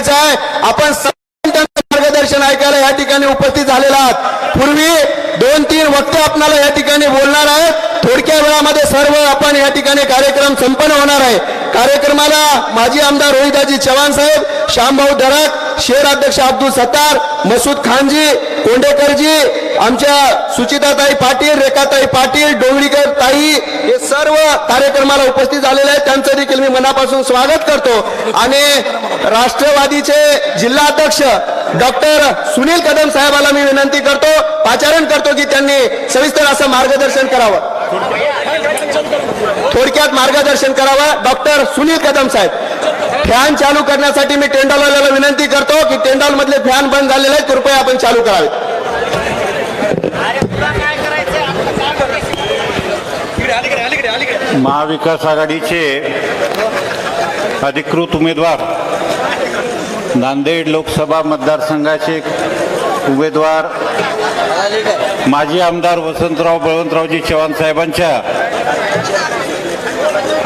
करायचं आहे. आपण त्यांचं मार्गदर्शन ऐकायला या ठिकाणी उपस्थित झालेला आहात. पूर्वी दोन तीन वक्ते आपणाला या ठिकाणी बोलणार आहेत थोडक्या वेळामध्ये सर्व आपण या ठिकाणी कार्यक्रम संपन्न होणार आहे. कार्यक्रमाला माजी आमदार रोहिदाजी चव्हाण साहेब श्यामभाऊ धडक शहर अध्यक्ष अब्दुल सत्तार मसूद खानजी कोंडेकरजी आमच्या सुचिताताई पाटील रेखाताई पाटील डोंगळीकर ताई हे सर्व कार्यक्रमाला उपस्थित झालेले आहेत. त्यांचं देखील मी मनापासून स्वागत करतो. आणि राष्ट्रवादीचे जिल्हा अध्यक्ष डॉक्टर सुनील कदम साहेबाला मी विनंती करतो. पाचारण करतो. की त्यांनी सविस्तर असं मार्गदर्शन करावं. थोडक्यात मार्गदर्शन करावं. डॉक्टर सुनील कदम साहेब फॅन चालू करण्यासाठी मी टेंडॉलवाल्याला विनंती करतो की टेंडॉल मधले फॅन बंद झालेले आहेत कृपया आपण चालू करावे महाविकास आघाडीचे अधिकृत उमेदवार नांदेड लोकसभा मतदारसंघाचे उमेदवार माजी आमदार वसंतराव बळवंतरावजी चव्हाण साहेबांच्या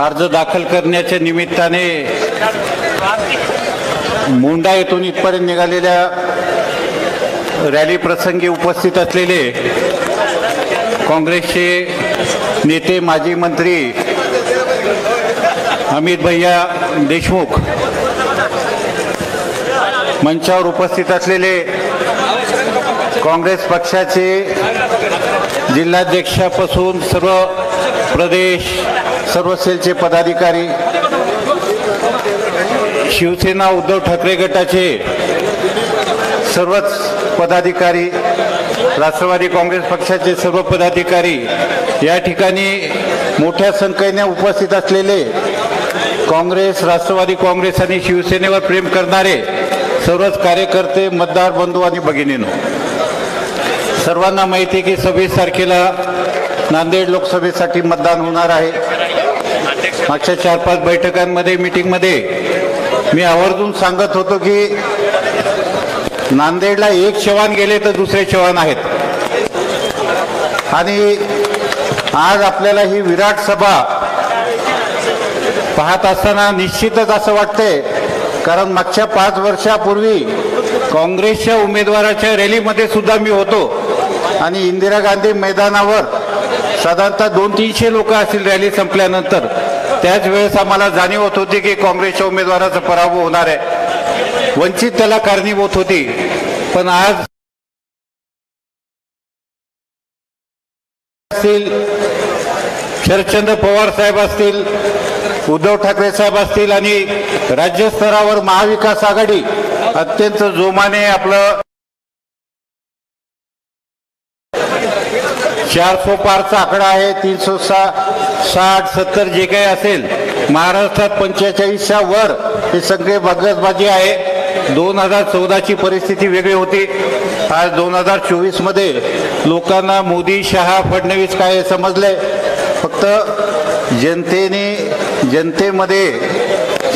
अर्ज दाखल करण्याच्या निमित्ताने मुंडा येथून इथपर्यंत निघालेल्या रॅली प्रसंगी उपस्थित असलेले काँग्रेसचे नेते माजी मंत्री अमित भैया देशमुख मंचावर उपस्थित असलेले काँग्रेस पक्षाचे जिल्हाध्यक्षापासून सर्व प्रदेश सर्व सेलचे पदाधिकारी शिवसेना उद्धव ठाकरे गटाचे सर्वच पदाधिकारी राष्ट्रवादी काँग्रेस पक्षाचे सर्व पदाधिकारी या ठिकाणी मोठ्या संख्येने उपस्थित असलेले काँग्रेस राष्ट्रवादी काँग्रेस आणि शिवसेनेवर प्रेम करणारे सर्वच कार्यकर्ते मतदार बंधू आणि भगिनीनो सर्वांना माहिती आहे की सव्वीस तारखेला नांदेड लोकसभेसाठी मतदान होणार आहे. मागच्या चार पाच बैठकांमध्ये मीटिंगमध्ये मी आवर्जून सांगत होतो की नांदेडला एक चव्हाण गेले तर दुसरे चव्हाण आहेत. आणि आज आपल्याला ही विराट सभा पाहत असताना निश्चितच असं वाटतंय कारण मागच्या पाच वर्षापूर्वी काँग्रेसच्या उमेदवाराच्या रॅलीमध्ये सुद्धा मी होतो. आणि इंदिरा गांधी मैदानावर साधारणतः दोन तीनशे लोक असतील रॅली संपल्यानंतर. त्याच वेळेस आम्हाला जाणीव होत होती की काँग्रेसच्या उमेदवाराचा पराभव होणार आहे. वंचित त्याला कारणीभूत होती. पण आज असतील शरदचंद्र पवार साहेब असतील उद्धव ठाकरे साहेब असतील आणि राज्यस्तरावर महाविकास आघाडी अत्यंत जोमाने आपलं चारसो पारचा आकडा आहे तीनशे सा साठ सत्तर जे काही असेल महाराष्ट्रात पंचेचाळीसच्या वर हे सगळे भगतबाजी आहे. दोन हजार चौदाची परिस्थिती वेगळी होती. आज दोन हजार चोवीसमध्ये लोकांना मोदी शहा फडणवीस काय समजले. फक्त जनतेने जनतेमध्ये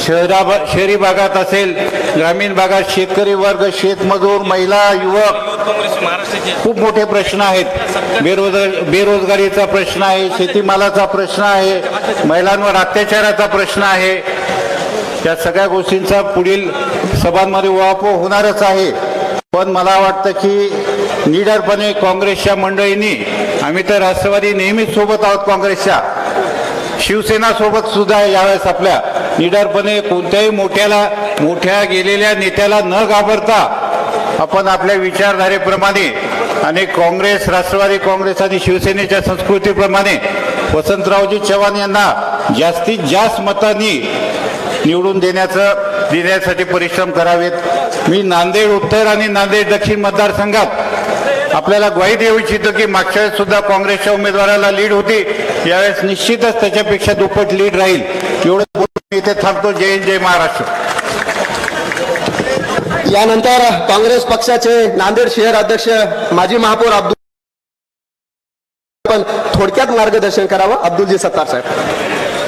शहरा शहरी भागात असेल ग्रामीण भागात शेतकरी वर्ग शेतमजूर महिला युवक खूप मोठे प्रश्न आहेत. बेरोजगार बेरोजगारीचा प्रश्न आहे शेतीमालाचा प्रश्न आहे महिलांवर अत्याचाराचा प्रश्न आहे. त्या सगळ्या गोष्टींचा पुढील सभांमध्ये उहापोह होणारच आहे. पण मला वाटतं की निडरपणे काँग्रेसच्या मंडळींनी आम्ही तर राष्ट्रवादी नेहमीच सोबत आहोत काँग्रेसच्या. शिवसेना सोबत सुद्धा यावेळेस आपल्या. निडरपणे कोणत्याही मोठ्याला मोठ्या गेलेल्या नेत्याला न घाबरता आपण आपल्या विचारधारेप्रमाणे आणि काँग्रेस राष्ट्रवादी काँग्रेस आणि शिवसेनेच्या संस्कृतीप्रमाणे वसंतरावजी चव्हाण यांना जास्तीत जास्त मतांनी निवडून देण्याचं देण्यासाठी परिश्रम करावेत. मी नांदेड उत्तर आणि नांदेड दक्षिण मतदारसंघात आपल्याला ग्वाही देऊ इच्छितो की मागच्या वेळेस सुद्धा काँग्रेसच्या उमेदवाराला लीड होती. यावेळेस निश्चितच त्याच्यापेक्षा दुप्पट लीड राहील. एवढं मी इथे थांबतो. जय जय महाराष्ट्र. यानंतर काँग्रेस पक्षाचे नांदेड शहर अध्यक्ष माजी महापौर अब्दुल पण थोडक्यात मार्गदर्शन करावं अब्दुलजी सत्तार साहेब.